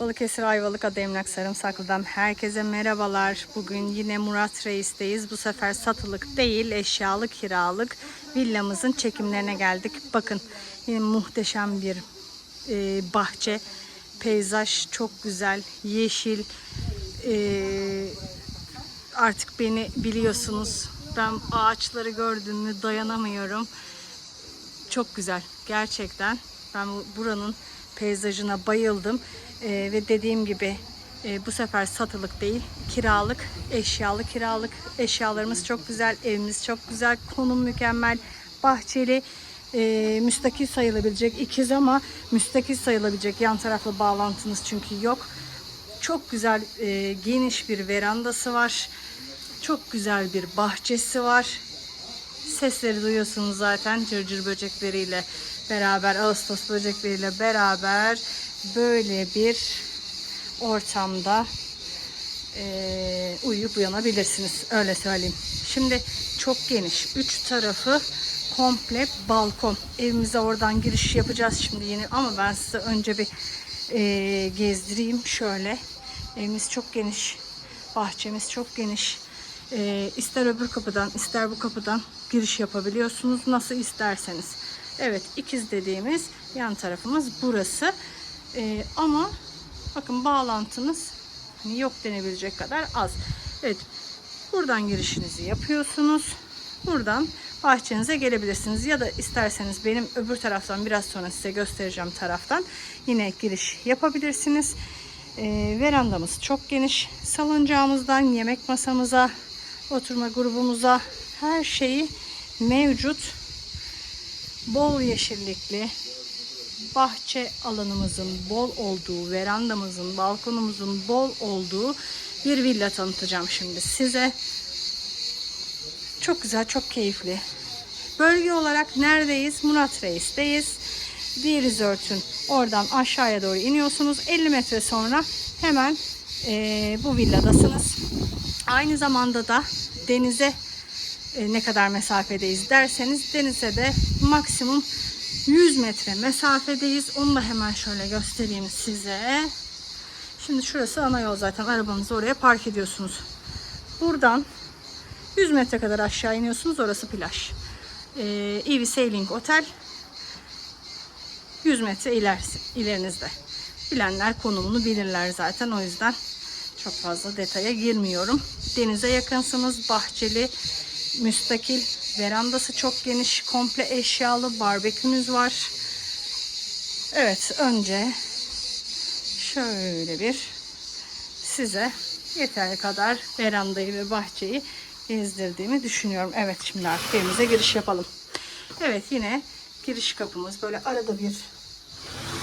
Balıkesir Ayvalık Adı Emlak Sarımsaklı'dan herkese merhabalar. Bugün yine Murat Reis'teyiz. Bu sefer satılık değil, eşyalık, kiralık villamızın çekimlerine geldik. Bakın yine muhteşem bir e, bahçe. Peyzaj çok güzel, yeşil. E, artık beni biliyorsunuz. Ben ağaçları gördüğümü dayanamıyorum. Çok güzel gerçekten. Ben bu- buranın peyzajına bayıldım. Ee, ve dediğim gibi e, bu sefer satılık değil kiralık eşyalı kiralık. Eşyalarımız çok güzel evimiz çok güzel konum mükemmel bahçeli. E, müstakil sayılabilecek ikiz ama müstakil sayılabilecek yan taraflı bağlantınız çünkü yok. Çok güzel e, geniş bir verandası var. Çok güzel bir bahçesi var. Sesleri duyuyorsunuz zaten cırcır böcekleriyle beraber, Ağustos böcekleriyle beraber böyle bir ortamda eee, uyuyup uyanabilirsiniz. Öyle söyleyeyim. Şimdi çok geniş. Üç tarafı komple balkon. Evimize oradan giriş yapacağız şimdi yeni ama ben size önce bir eee, gezdireyim şöyle. Evimiz çok geniş. Bahçemiz çok geniş. Ee, ister öbür kapıdan ister bu kapıdan giriş yapabiliyorsunuz. Nasıl isterseniz. Evet ikiz dediğimiz yan tarafımız burası. Ee, ama bakın bağlantınız hani yok denebilecek kadar az. Evet buradan girişinizi yapıyorsunuz. Buradan bahçenize gelebilirsiniz. Ya da isterseniz benim öbür taraftan biraz sonra size göstereceğim taraftan yine giriş yapabilirsiniz. Ee, verandamız çok geniş. Salıncağımızdan yemek masamıza, oturma grubumuza her şeyi mevcut. Bol yeşillikli bahçe alanımızın bol olduğu, verandamızın, balkonumuzun bol olduğu bir villa tanıtacağım şimdi size. Çok güzel, çok keyifli. Bölge olarak neredeyiz? Murat Reis'teyiz. Bir Resort'un oradan aşağıya doğru iniyorsunuz. 50 metre sonra hemen eee, bu villadasınız. Aynı zamanda da denize e, ne kadar mesafedeyiz derseniz denize de maksimum 100 metre mesafedeyiz. Onu da hemen şöyle göstereyim size. Şimdi şurası ana yol zaten. Arabanızı oraya park ediyorsunuz. Buradan 100 metre kadar aşağı iniyorsunuz. Orası plaj. Ee, Evi Sailing Otel 100 metre ilerisi, ilerinizde. Bilenler konumunu bilirler zaten. O yüzden çok fazla detaya girmiyorum. Denize yakınsınız. Bahçeli, müstakil. Verandası çok geniş. Komple eşyalı. Barbekünüz var. Evet önce şöyle bir size yeterli kadar verandayı ve bahçeyi gezdirdiğimi düşünüyorum. Evet şimdi artık evimize giriş yapalım. Evet yine giriş kapımız böyle arada bir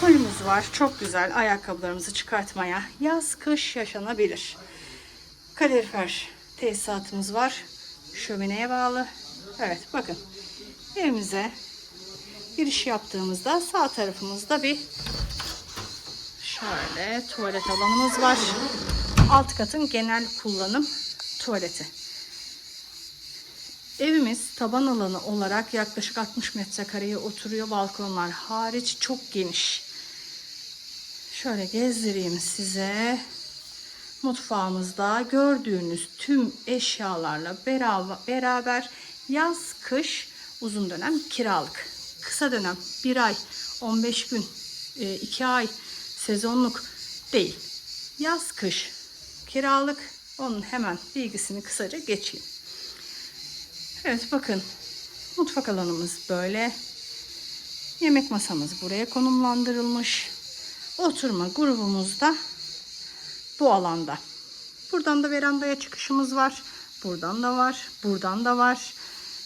holümüz var. Çok güzel ayakkabılarımızı çıkartmaya yaz kış yaşanabilir. Kalorifer tesisatımız var. Şömineye bağlı. Evet bakın evimize giriş yaptığımızda sağ tarafımızda bir şöyle tuvalet alanımız var. Alt katın genel kullanım tuvaleti. Evimiz taban alanı olarak yaklaşık 60 metrekareye oturuyor. Balkonlar hariç çok geniş. Şöyle gezdireyim size. Mutfağımızda gördüğünüz tüm eşyalarla beraber, yaz kış uzun dönem kiralık. Kısa dönem 1 ay 15 gün 2 ay sezonluk değil. Yaz kış kiralık. Onun hemen bilgisini kısaca geçeyim. Evet bakın mutfak alanımız böyle. Yemek masamız buraya konumlandırılmış. Oturma grubumuz da bu alanda. Buradan da verandaya çıkışımız var. Buradan da var. Buradan da var.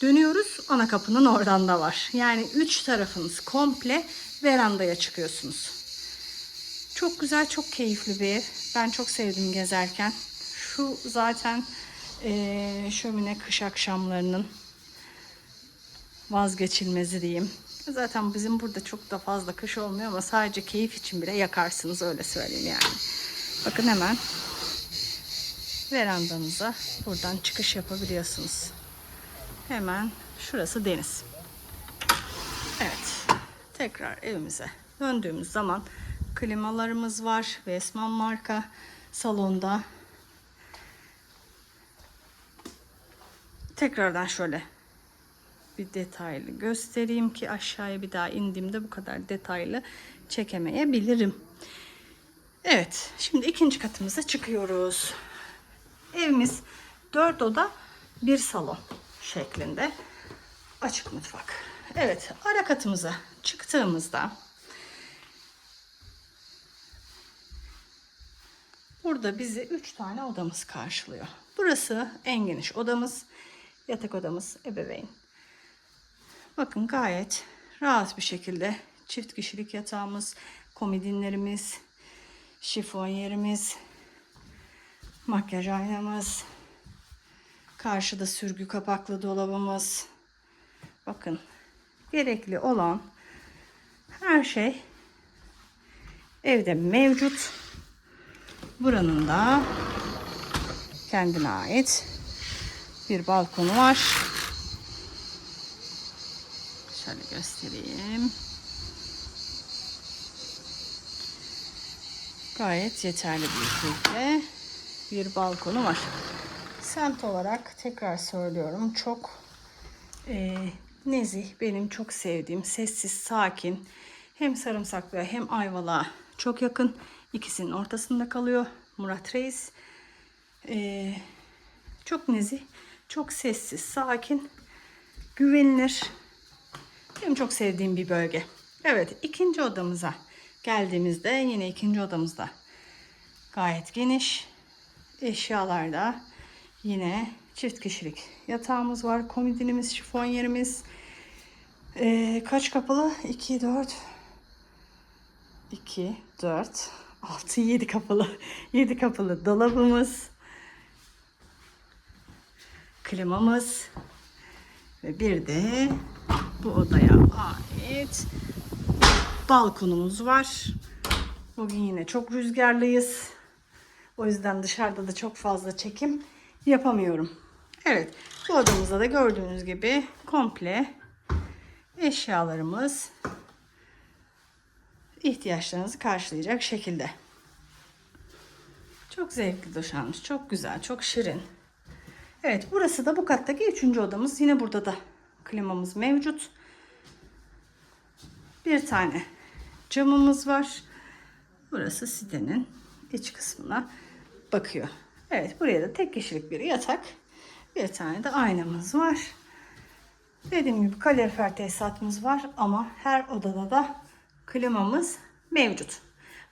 Dönüyoruz. Ana kapının oradan da var. Yani üç tarafınız komple verandaya çıkıyorsunuz. Çok güzel, çok keyifli bir ev. Ben çok sevdim gezerken. Şu zaten eee, şömine kış akşamlarının vazgeçilmezi diyeyim. Zaten bizim burada çok da fazla kış olmuyor ama sadece keyif için bile yakarsınız öyle söyleyeyim yani. Bakın hemen verandanıza buradan çıkış yapabiliyorsunuz. Hemen şurası deniz. Evet. Tekrar evimize döndüğümüz zaman Klimalarımız var. Vesman marka salonda. Tekrardan şöyle bir detaylı göstereyim ki aşağıya bir daha indiğimde bu kadar detaylı çekemeyebilirim. Evet, şimdi ikinci katımıza çıkıyoruz. Evimiz 4 oda, bir salon şeklinde. Açık mutfak. Evet, ara katımıza çıktığımızda burada bizi 3 tane odamız karşılıyor. Burası en geniş odamız. Yatak odamız ebeveyn. Bakın gayet rahat bir şekilde çift kişilik yatağımız, komodinlerimiz, şifon yerimiz, makyaj aynamız, karşıda sürgü kapaklı dolabımız. Bakın gerekli olan her şey evde mevcut. Buranın da kendine ait bir balkonu var. Şöyle göstereyim. Gayet yeterli büyüklükte bir balkonu var. Semt olarak tekrar söylüyorum çok e, nezih benim çok sevdiğim sessiz sakin hem sarımsaklıya hem ayvalığa çok yakın ikisinin ortasında kalıyor Murat Reis e, çok nezih çok sessiz sakin güvenilir benim çok sevdiğim bir bölge. Evet ikinci odamıza geldiğimizde yine ikinci odamızda gayet geniş. Eşyalarda yine çift kişilik yatağımız var. Komodinimiz, şifon yerimiz. Ee, kaç kapılı? 2, 4, 2, 4, 6, 7 kapılı. 7 kapılı dolabımız. Klimamız. Ve bir de bu odaya ait balkonumuz var. Bugün yine çok rüzgarlıyız. O yüzden dışarıda da çok fazla çekim yapamıyorum. Evet, bu odamızda da gördüğünüz gibi komple eşyalarımız ihtiyaçlarınızı karşılayacak şekilde. Çok zevkli döşenmiş, çok güzel, çok şirin. Evet, burası da bu kattaki üçüncü odamız. Yine burada da klimamız mevcut. Bir tane camımız var. Burası sitenin iç kısmına bakıyor. Evet buraya da tek kişilik bir yatak. Bir tane de aynamız var. Dediğim gibi kalorifer tesisatımız var ama her odada da klimamız mevcut.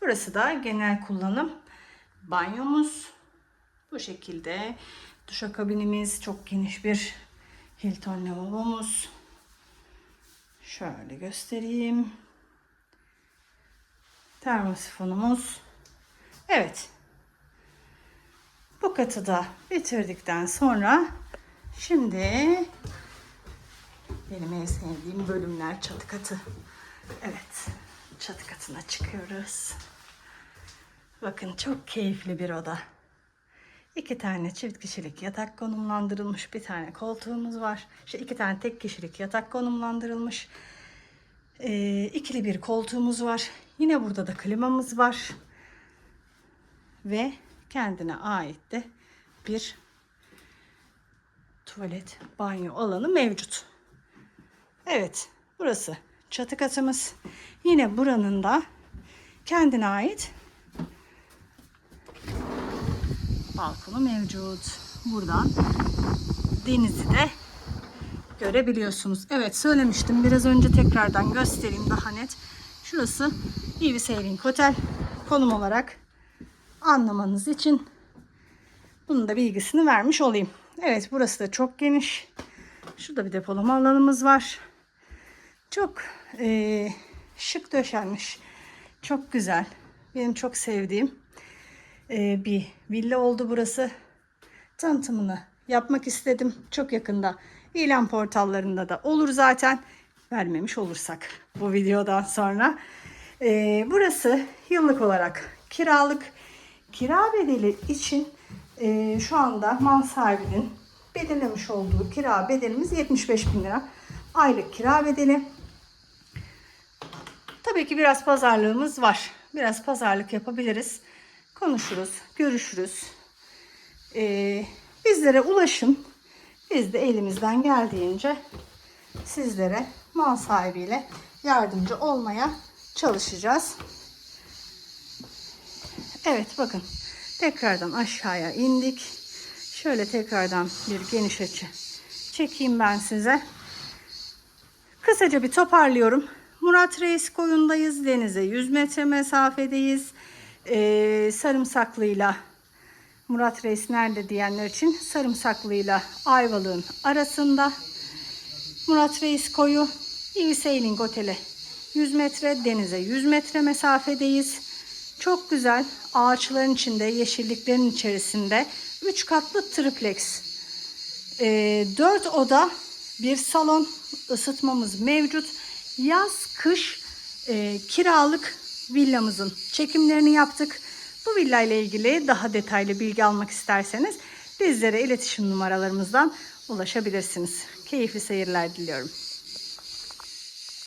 Burası da genel kullanım banyomuz. Bu şekilde duşakabinimiz çok geniş bir Hilton lavabomuz. Şöyle göstereyim. Termosifonumuz. Evet. Bu katı da bitirdikten sonra şimdi benim en sevdiğim bölümler çatı katı. Evet. Çatı katına çıkıyoruz. Bakın çok keyifli bir oda. İki tane çift kişilik yatak konumlandırılmış. Bir tane koltuğumuz var. İşte iki tane tek kişilik yatak konumlandırılmış. Ee, ikili bir koltuğumuz var. Yine burada da klimamız var. Ve kendine ait de bir tuvalet, banyo alanı mevcut. Evet, burası çatı katımız. Yine buranın da kendine ait balkonu mevcut. Buradan denizi de görebiliyorsunuz. Evet söylemiştim. Biraz önce tekrardan göstereyim daha net. Şurası Ivy Sailing Hotel. Konum olarak anlamanız için bunun da bilgisini vermiş olayım. Evet burası da çok geniş. Şurada bir depolama alanımız var. Çok e, şık döşenmiş. Çok güzel. Benim çok sevdiğim e, bir villa oldu burası. Tanıtımını yapmak istedim. Çok yakında ilan portallarında da olur zaten. Vermemiş olursak bu videodan sonra. E, burası yıllık olarak kiralık. Kira bedeli için e, şu anda mal sahibinin belirlemiş olduğu kira bedelimiz 75 bin lira. Aylık kira bedeli. Tabii ki biraz pazarlığımız var. Biraz pazarlık yapabiliriz. Konuşuruz, görüşürüz. Ee, bizlere ulaşın. Biz de elimizden geldiğince sizlere mal sahibiyle yardımcı olmaya çalışacağız. Evet bakın tekrardan aşağıya indik. Şöyle tekrardan bir geniş açı çekeyim ben size. Kısaca bir toparlıyorum. Murat Reis koyundayız. Denize 100 metre mesafedeyiz. Ee, sarımsaklıyla Murat Reis nerede diyenler için sarımsaklıyla Ayvalık'ın arasında. Murat Reis koyu Ivy Sailing Otel'e 100 metre denize 100 metre mesafedeyiz. Çok güzel ağaçların içinde yeşilliklerin içerisinde 3 katlı triplex. 4 oda bir salon ısıtmamız mevcut. Yaz kış e, kiralık villamızın çekimlerini yaptık. Bu villa ile ilgili daha detaylı bilgi almak isterseniz bizlere iletişim numaralarımızdan ulaşabilirsiniz. Keyifli seyirler diliyorum.